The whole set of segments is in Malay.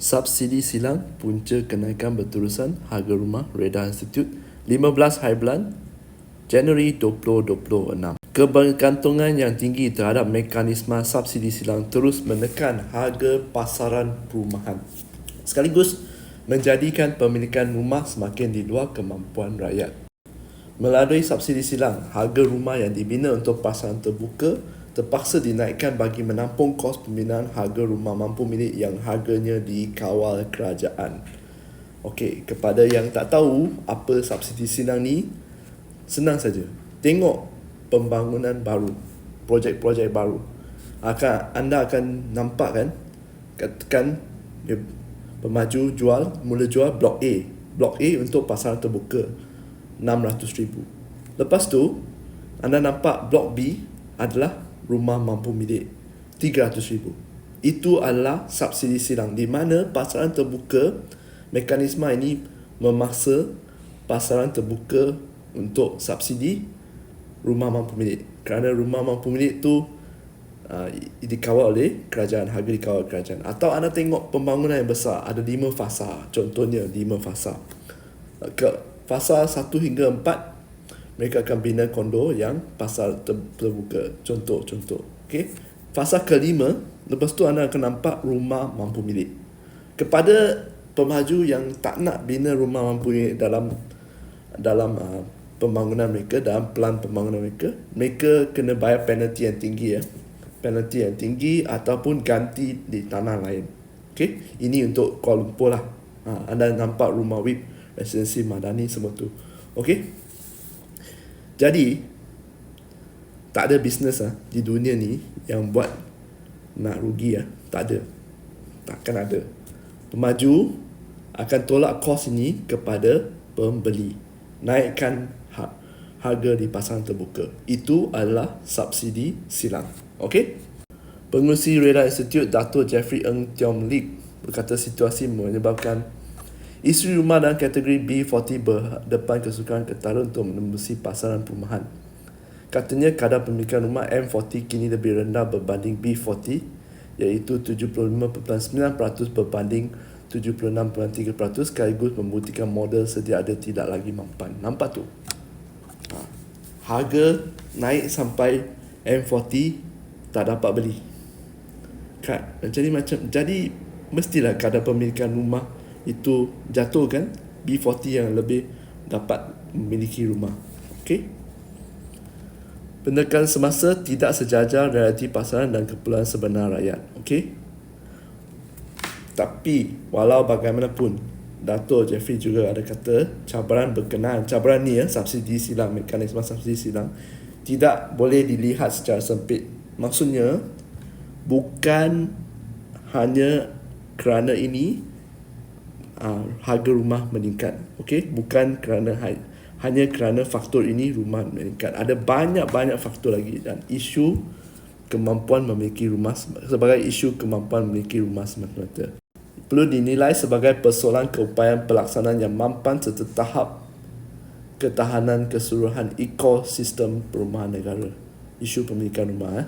Subsidi silang punca kenaikan berterusan harga rumah Reda Institute 15 hari bulan Januari 2026. Kebergantungan yang tinggi terhadap mekanisme subsidi silang terus menekan harga pasaran perumahan. Sekaligus menjadikan pemilikan rumah semakin di luar kemampuan rakyat. Melalui subsidi silang, harga rumah yang dibina untuk pasaran terbuka terpaksa dinaikkan bagi menampung kos pembinaan harga rumah mampu milik yang harganya dikawal kerajaan. Okey, kepada yang tak tahu apa subsidi silang ni, senang saja. Tengok pembangunan baru, projek-projek baru. Akan anda akan nampak kan katakan pemaju jual mula jual blok A. Blok A untuk pasaran terbuka 600,000. Lepas tu anda nampak blok B adalah rumah mampu milik 300 ribu. Itu adalah subsidi silang di mana pasaran terbuka mekanisme ini memaksa pasaran terbuka untuk subsidi rumah mampu milik. Kerana rumah mampu milik tu uh, dikawal oleh kerajaan, harga dikawal kerajaan. Atau anda tengok pembangunan yang besar, ada lima fasa. Contohnya lima fasa. Ke fasa satu hingga empat mereka akan bina kondo yang pasal terbuka. Contoh-contoh. Okay. Fasa kelima, lepas tu anda akan nampak rumah mampu milik. Kepada pemaju yang tak nak bina rumah mampu milik dalam dalam uh, pembangunan mereka, dalam pelan pembangunan mereka, mereka kena bayar penalti yang tinggi ya. Penalti yang tinggi ataupun ganti di tanah lain. Okay. Ini untuk Kuala Lumpur lah. Ha, anda nampak rumah WIP, residensi madani semua tu. Okay. Jadi tak ada bisnes ah di dunia ni yang buat nak rugi ah. Tak ada. Takkan ada. Pemaju akan tolak kos ini kepada pembeli. Naikkan ha- harga di pasaran terbuka. Itu adalah subsidi silang. Okey? Pengurusi Reda Institute Dato' Jeffrey Ng Tiong Lik berkata situasi menyebabkan Isteri rumah dalam kategori B40 berdepan kesukaran ketara untuk menembusi pasaran perumahan. Katanya kadar pemilikan rumah M40 kini lebih rendah berbanding B40 iaitu 75.9% berbanding 76.3% sekaligus membuktikan model sedia ada tidak lagi mampan. Nampak tu? Ha. Harga naik sampai M40 tak dapat beli. Kan? Jadi macam jadi mestilah kadar pemilikan rumah itu jatuh kan B40 yang lebih dapat memiliki rumah. Okey. Pendekatan semasa tidak sejajar realiti pasaran dan keperluan sebenar rakyat. Okey. Tapi walau bagaimanapun Dato' Jeffrey juga ada kata cabaran berkenaan cabaran ni ya subsidi silang mekanisme subsidi silang tidak boleh dilihat secara sempit. Maksudnya bukan hanya kerana ini uh, harga rumah meningkat. Okey, bukan kerana ha- hanya kerana faktor ini rumah meningkat. Ada banyak-banyak faktor lagi dan isu kemampuan memiliki rumah sebagai isu kemampuan memiliki rumah semata-mata. Perlu dinilai sebagai persoalan keupayaan pelaksanaan yang mampan serta tahap ketahanan keseluruhan ekosistem perumahan negara. Isu pemilikan rumah. Eh.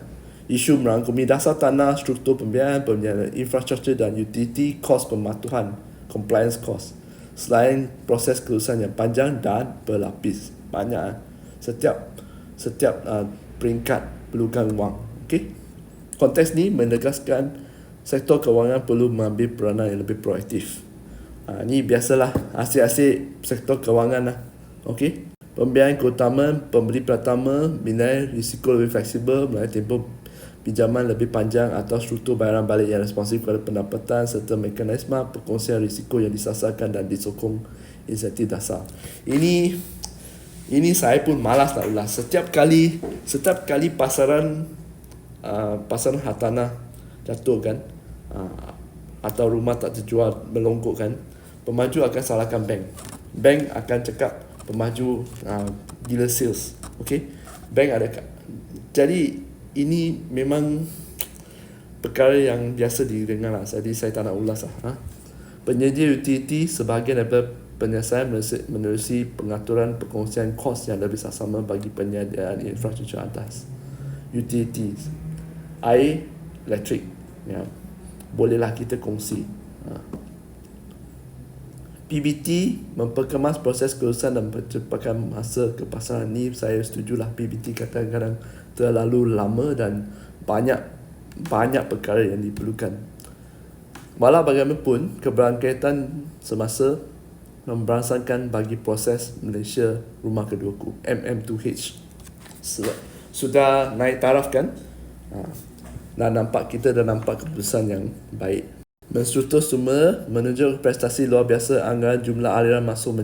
Isu merangkumi dasar tanah, struktur pembiayaan, pembiayaan infrastruktur dan utility kos pematuhan compliance cost. Selain proses kelulusan yang panjang dan berlapis. Banyak eh. setiap setiap uh, peringkat perlukan wang. Okey? Konteks ni menegaskan sektor kewangan perlu mengambil peranan yang lebih proaktif. Uh, ni biasalah asyik-asyik sektor kewangan lah. Okey? Pembiayaan keutamaan pembeli pertama binai risiko lebih fleksibel melalui tempoh pinjaman lebih panjang atau struktur bayaran balik yang responsif kepada pendapatan serta mekanisme perkongsian risiko yang disasarkan dan disokong insentif dasar. Ini ini saya pun malas nak ulas. Setiap kali setiap kali pasaran uh, pasaran hartanah jatuh kan uh, atau rumah tak terjual melonggok kan pemaju akan salahkan bank. Bank akan cakap pemaju uh, gila sales. Okay? Bank ada jadi ini memang perkara yang biasa didengar lah. Jadi saya tak nak ulas lah. Ha? Penyedia utility sebahagian daripada penyelesaian menerusi pengaturan perkongsian kos yang lebih sama bagi penyediaan infrastruktur atas. Utilities. Air, elektrik. Ya. Bolehlah kita kongsi. Ha. PBT memperkemas proses kelulusan dan percepatkan masa ke pasaran ni saya setujulah PBT kadang-kadang terlalu lama dan banyak banyak perkara yang diperlukan. Walau bagaimanapun keberangkaitan semasa memberangsangkan bagi proses Malaysia Rumah Keduaku MM2H sudah naik taraf kan? Ha. Dan nampak kita dah nampak keputusan yang baik. Menstruktur semua menunjuk prestasi luar biasa anggaran jumlah aliran masuk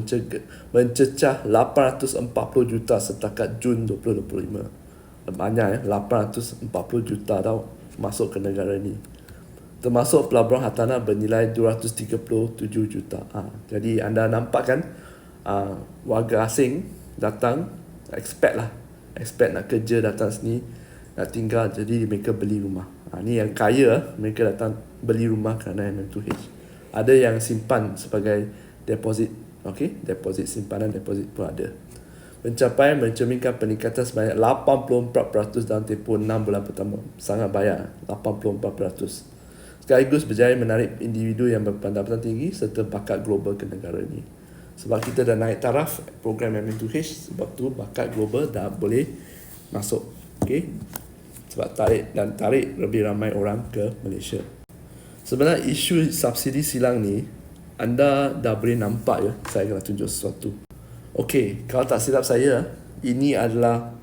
mencecah 840 juta setakat Jun 2025. Banyak ya, 840 juta tau masuk ke negara ni. Termasuk pelaburan hartanah bernilai 237 juta. Ha, jadi anda nampak kan ha, warga asing datang, expect lah. Expect nak kerja datang sini, nak tinggal jadi mereka beli rumah. Ha, ni yang kaya mereka datang beli rumah kerana MM2H. Ada yang simpan sebagai deposit. Okay, deposit simpanan deposit pun ada. Pencapaian mencerminkan peningkatan sebanyak 84% dalam tempoh 6 bulan pertama. Sangat banyak, 84%. Sekaligus berjaya menarik individu yang berpendapatan tinggi serta bakat global ke negara ini. Sebab kita dah naik taraf program MM2H, sebab tu bakat global dah boleh masuk. Okay sebab tarik dan tarik lebih ramai orang ke Malaysia. Sebenarnya isu subsidi silang ni anda dah boleh nampak ya saya akan tunjuk sesuatu. Okey, kalau tak silap saya, ini adalah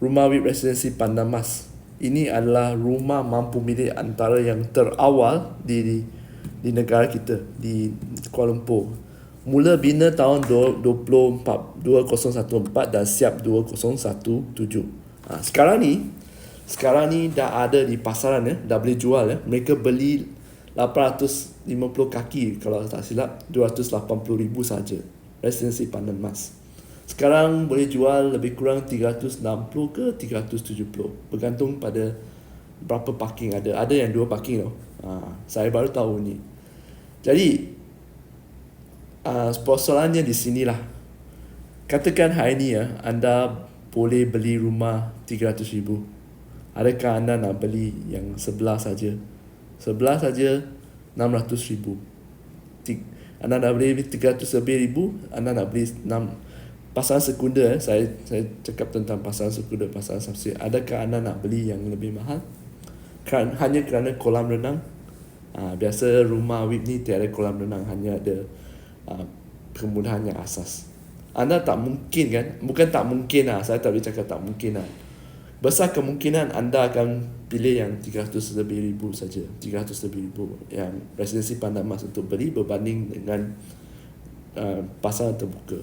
rumah WIP residensi Pandan Mas. Ini adalah rumah mampu milik antara yang terawal di di, di negara kita di Kuala Lumpur. Mula bina tahun 2014 2014 dan siap 2017. Ha, sekarang ni sekarang ni dah ada di pasaran ya, dah boleh jual ya. Mereka beli 850 kaki kalau tak silap 280 ribu saja. Residensi Pandan Mas. Sekarang boleh jual lebih kurang 360 ke 370 bergantung pada berapa parking ada. Ada yang dua parking tau. Ha, saya baru tahu ni. Jadi uh, persoalannya di sinilah. Katakan hari ni ya, anda boleh beli rumah 300 ribu Adakah anda nak beli yang sebelah saja? Sebelah saja 600 ribu. Anda nak beli 300 lebih ribu, anda nak beli 6 pasangan sekunder eh. saya saya cakap tentang pasangan sekunder pasangan subsidi. Adakah anda nak beli yang lebih mahal? Kan hanya kerana kolam renang? Ha, biasa rumah WIP ni tiada kolam renang hanya ada ha, kemudahan yang asas. Anda tak mungkin kan? Bukan tak mungkin lah saya tak boleh cakap tak mungkin lah besar kemungkinan anda akan pilih yang 300 lebih ribu saja. 300 lebih ribu yang residensi pandang mas untuk beli berbanding dengan uh, pasaran terbuka.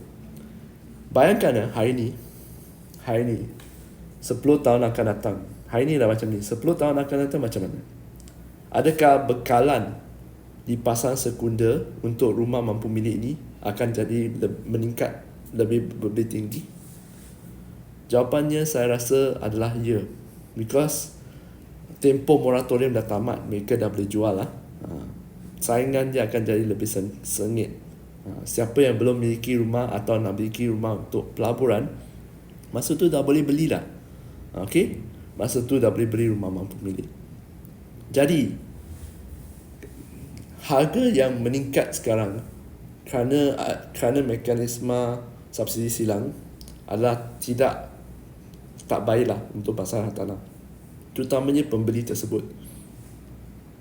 Bayangkan ya hari ini hari ini 10 tahun akan datang. Hari ini dah macam ni 10 tahun akan datang macam mana? Adakah bekalan di pasaran sekunder untuk rumah mampu milik ini akan jadi le- meningkat lebih lebih tinggi Jawapannya saya rasa adalah ya. Because tempoh moratorium dah tamat, mereka dah boleh jual lah. Ha. Saingan dia akan jadi lebih sengit. Ha. Siapa yang belum memiliki rumah atau nak memiliki rumah untuk pelaburan, masa tu dah boleh belilah. Ha. Okay? Masa tu dah boleh beli rumah mampu milik. Jadi, harga yang meningkat sekarang kerana kerana mekanisme subsidi silang adalah tidak tak baiklah untuk pasaran tanah. Terutamanya pembeli tersebut.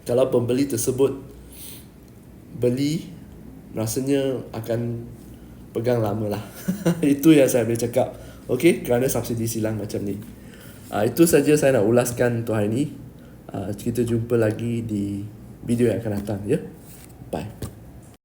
Kalau pembeli tersebut beli rasanya akan pegang lama lah. itu yang saya boleh cakap. Okey, kerana subsidi silang macam ni. Uh, itu saja saya nak ulaskan untuk hari ini. Uh, kita jumpa lagi di video yang akan datang. Ya? Bye.